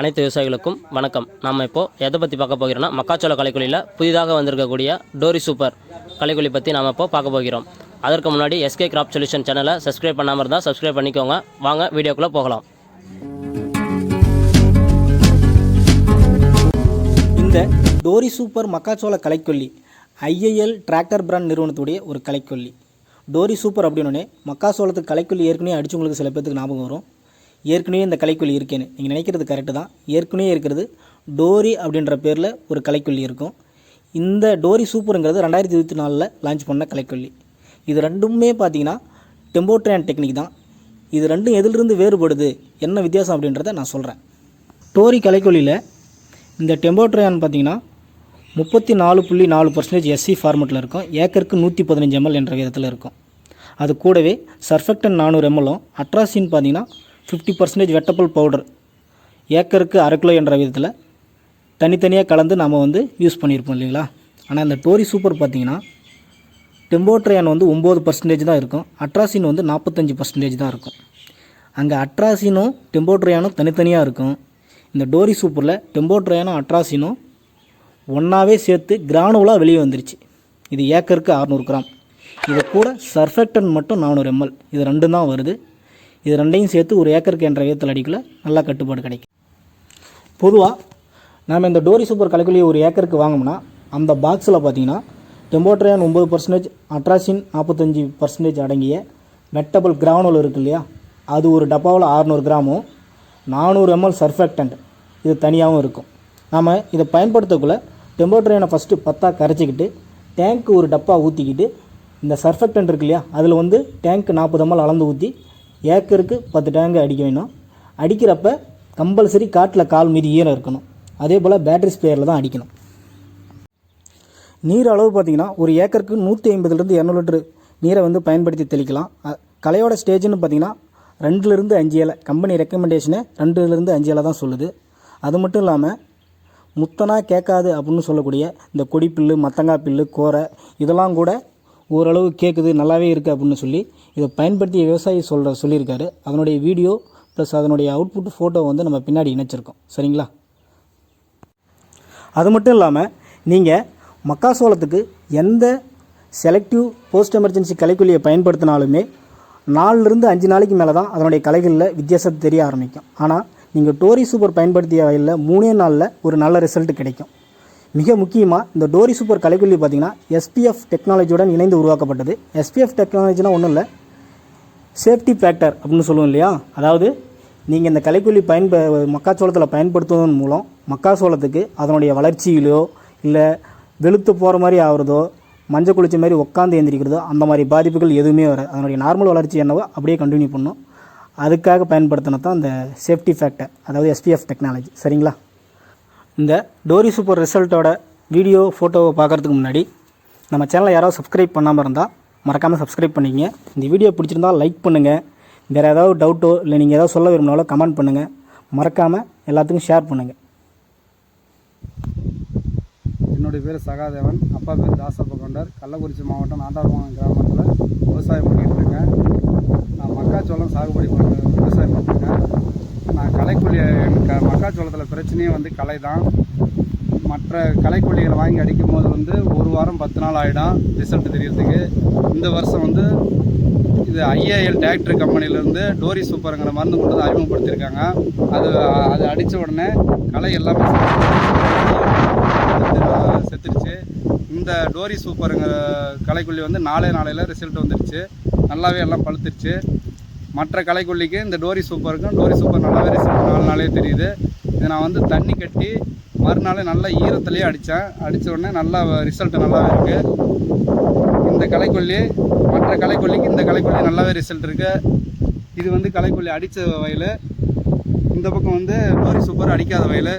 அனைத்து விவசாயிகளுக்கும் வணக்கம். நம்ம இப்போ எதை பற்றி பார்க்க போகிறோம்னா மக்காச்சோள கலைக்குழியில் புதிதாக வந்திருக்கக்கூடிய டோரி சூப்பர் கலைக்குழி பற்றி நாம் இப்போ பார்க்க போகிறோம். அதற்கு முன்னாடி எஸ்கே கிராப் சொல்யூஷன் சேனலை சப்ஸ்கிரைப் பண்ணாமல் இருந்தால் சப்ஸ்கிரைப் பண்ணிக்கோங்க. வாங்க வீடியோக்குள்ளே போகலாம். இந்த டோரி சூப்பர் மக்காச்சோள கலைக்கொல்லி ஐஏஎல் டிராக்டர் பிராண்ட் நிறுவனத்துடைய ஒரு கலைக்கொல்லி டோரி சூப்பர் அப்படின்னே மக்காச்சோளத்துக்கு கலைக்கொல்லி ஏற்கனவே அடித்தவங்களுக்கு சில பேர்த்துக்கு ஞாபகம் வரும். ஏற்கனவே இந்த கலைக்கொல்லி இருக்கேன்னு. நீங்கள் நினைக்கிறது கரெக்டு தான். ஏற்கனவே இருக்கிறது டோரி அப்படின்ற பேரில் ஒரு கலைக்கொல்லி இருக்கும். இந்த டோரி சூப்பருங்கிறது ரெண்டாயிரத்தி இருபத்தி நாலில் லான்ச் பண்ண கலைக்கொல்லி இது ரெண்டுமே பார்த்தீங்கன்னா டெம்போட்ரியான் டெக்னிக் தான். இது ரெண்டும் எதிலிருந்து வேறுபடுது என்ன வித்தியாசம் அப்படின்றத நான் சொல்கிறேன் டோரி கலைக்கொல்லியில் இந்த டெம்போட்ரான் பார்த்தீங்கன்னா முப்பத்தி நாலு புள்ளி நாலு பர்சன்டேஜ் எஸ்சி ஃபார்மெட்டில் இருக்கும். ஏக்கருக்கு நூற்றி பதினஞ்சு எம்எல் என்ற விதத்தில் இருக்கும். அது கூடவே சர்ஃபெக்டன் நானூறு எம்எல்லும் அட்ராசின் பார்த்தீங்கன்னா ஃபிஃப்டி பர்சன்டேஜ் வெட்டப்பல் பவுடர் ஏக்கருக்கு அரை கிலோ என்ற விதத்தில் தனித்தனியாக கலந்து நாம் வந்து யூஸ் பண்ணியிருப்போம் இல்லைங்களா? ஆனால் இந்த டோரி சூப்பர் பார்த்தீங்கன்னா டெம்போட்ரையான் வந்து ஒம்பது பர்சன்டேஜ் தான் இருக்கும். அட்ராசின் வந்து நாற்பத்தஞ்சு பர்சன்டேஜ் தான் இருக்கும். அங்கே அட்ராசினும் டெம்போட்ரையானும் தனித்தனியாக இருக்கும். இந்த டோரி சூப்பரில் டெம்போட்ரையானும் அட்ராசினும் ஒன்றாவே சேர்த்து கிரானுவலாக வெளியே வந்துருச்சு. இது ஏக்கருக்கு அறநூறு கிராம். இதை கூட சர்ஃபெக்டன் மட்டும் நானூறு எம்எல் இது ரெண்டும் தான் வருது. இது ரெண்டையும் சேர்த்து ஒரு ஏக்கருக்கு என்ற விதத்தில் அடிக்கல. நல்லா கட்டுப்பாடு கிடைக்கும். பொதுவாக நாம் இந்த டோரி சூப்பர் கலைக்குள்ளே ஒரு ஏக்கருக்கு வாங்கினோம்னா அந்த பாக்ஸில் பார்த்தீங்கன்னா டெம்போட்ரையான் ஒம்பது பர்சன்டேஜ் அட்ராசின் நாற்பத்தஞ்சு பர்சன்டேஜ் அடங்கிய வெட்டபிள் கிரானோல் இருக்கு இல்லையா? அது ஒரு டப்பாவில் அறநூறு கிராமும் நானூறு எம்எல் சர்ஃபெக்டன்ட் இது தனியாகவும் இருக்கும். நாம் இதை பயன்படுத்தக்குள்ளே டெம்போட்ரையனை ஃபஸ்ட்டு பத்தாக கரைச்சிக்கிட்டு டேங்க்கு ஒரு டப்பா ஊற்றிக்கிட்டு இந்த சர்ஃபெக்டன்ட் இருக்கு இல்லையா? அதில் வந்து டேங்க் நாற்பது எம்எல் அளந்து ஊற்றி ஏக்கருக்கு பத்து டேங்கு அடிக்க வேணும். அடிக்கிறப்ப கம்பல்சரி காட்டில் கால் மீதி ஈரம் இருக்கணும். அதே போல் பேட்டரி ஸ்பேரில் தான் அடிக்கணும். நீர் அளவு பார்த்தீங்கன்னா ஒரு ஏக்கருக்கு நூற்றி ஐம்பதுலேருந்து இரநூறு லிட்டரு நீரை வந்து பயன்படுத்தி தெளிக்கலாம். கலையோட ஸ்டேஜ்னு பார்த்திங்கன்னா ரெண்டுலேருந்து அஞ்சு இலை. கம்பெனி ரெக்கமெண்டேஷனு ரெண்டுலேருந்து அஞ்சு இலை தான் சொல்லுது. அது மட்டும் இல்லாமல் முத்தனாக கேட்காது அப்படின்னு சொல்லக்கூடிய இந்த கொடிப்பில்லு மத்தங்காய் பில்லு கோரை இதெல்லாம் கூட ஓரளவு கேட்குது நல்லாவே இருக்குது அப்படின்னு சொல்லி இதை பயன்படுத்திய விவசாயி சொல்கிற சொல்லியிருக்காரு. அதனுடைய வீடியோ ப்ளஸ் அதனுடைய அவுட்புட் ஃபோட்டோ வந்து நம்ம பின்னாடி இணைச்சிருக்கோம். சரிங்களா? அது மட்டும் இல்லாமல் நீங்கள் மக்காசோளத்துக்கு எந்த செலக்டிவ் போஸ்ட் எமர்ஜென்சி கலைக்குழியை பயன்படுத்தினாலுமே நாலுலேருந்து அஞ்சு நாளைக்கு மேலே தான் அதனுடைய கலைகளில் வித்தியாசத்தை தெரிய ஆரம்பிக்கும். ஆனால் நீங்கள் டோரி சூப்பர் பயன்படுத்திய வகையில் மூணே நாளில் ஒரு நல்ல ரிசல்ட் கிடைக்கும். மிக முக்கியமாக இந்த டோரி சூப்பர் கலைக்குள்ளி பார்த்திங்கன்னா எஸ்பிஎஃப் டெக்னாலஜியுடன் இணைந்து உருவாக்கப்பட்டது. எஸ்பிஎஃப் டெக்னாலஜினா ஒன்றும் இல்லை. சேஃப்டி ஃபேக்டர் அப்படின்னு சொல்லுவோம் இல்லையா? அதாவது நீங்கள் இந்த கலைக்குள்ளி பயன்ப மக்காச்சோளத்தில் பயன்படுத்துவதன் மூலம் மக்காச்சோளத்துக்கு அதனுடைய வளர்ச்சியிலோ இல்லை வெளுத்து போகிற மாதிரி ஆகிறதோ மஞ்சள் குளிச்ச மாதிரி உட்காந்து எந்திரிக்கிறதோ அந்த மாதிரி பாதிப்புகள் எதுவுமே வராது. அதனுடைய நார்மல் வளர்ச்சி என்னவோ அப்படியே கண்டினியூ பண்ணும். அதுக்காக பயன்படுத்தினது தான் அந்த சேஃப்டி ஃபேக்டர் அதாவது எஸ்பிஎஃப் டெக்னாலஜி சரிங்களா? இந்த டோரி சூப்பர் ரிசல்ட்டோட வீடியோ ஃபோட்டோவை பார்க்குறதுக்கு முன்னாடி நம்ம சேனலை யாராவது சப்ஸ்கிரைப் பண்ணாமல் இருந்தால் மறக்காமல் சப்ஸ்கிரைப் பண்ணிக்கங்க. இந்த வீடியோ பிடிச்சிருந்தால் லைக் பண்ணுங்கள் வேறு ஏதாவது டவுட்டோ இல்லை நீங்கள் ஏதாவது சொல்ல விரும்பினாலோ கமெண்ட் பண்ணுங்கள் மறக்காமல் எல்லாத்துக்கும் ஷேர் பண்ணுங்கள் என்னுடைய பேர் சகாதேவன். அப்பா பேர் தாசப்ப கொண்டார் கள்ளக்குறிச்சி மாவட்டம் நாட்டார்பாளையம் கிராமத்தில் விவசாயம் பண்ணிகிட்ருக்கேன் நான் மக்காச்சோளம் சாகுபடி பண்ண விவசாயம் பண்ணிருக்கேன் களைக்கொல்லி க மக்காச்சோளத்தில் பிரச்சனையே வந்து களை தான் மற்ற களைக்கொல்லிகளை வாங்கி அடிக்கும் போது வந்து ஒரு வாரம் பத்து நாள் ஆகிடும் ரிசல்ட் தெரியறதுக்கு. இந்த வருஷம் வந்து இது ஐஏஎல் டிராக்டர் கம்பெனிலேருந்து டோரி சூப்பருங்கிற மருந்து கொண்டு வந்து அறிமுகப்படுத்தியிருக்காங்க. அது அது அடித்த உடனே களை எல்லாமே செத்துருச்சு. இந்த டோரி சூப்பருங்கிற களைக்கொல்லி வந்து நாளே நாளையில் ரிசல்ட் வந்துருச்சு. நல்லாவே எல்லாம் பழுத்துருச்சு. மற்ற கலைக்கொல்லிக்கு இந்த டோரி சூப்பருக்கும் டோரி சூப்பர் நல்லாவே ரிசல்ட் நாலு நாளே தெரியுது. இதை நான் வந்து தண்ணி கட்டி மறுநாள் நல்லா ஈரத்துலேயே அடித்தேன். அடித்த உடனே நல்லா ரிசல்ட் நல்லாவே இருக்குது இந்த கலைக்கொல்லி மற்ற கலைக்கொல்லிக்கு இந்த கலைக்கொல்லி நல்லாவே ரிசல்ட் இருக்குது இது வந்து கலைக்கொல்லி அடித்த வயல். இந்த பக்கம் வந்து டோரி சூப்பர் அடிக்காத வயல்.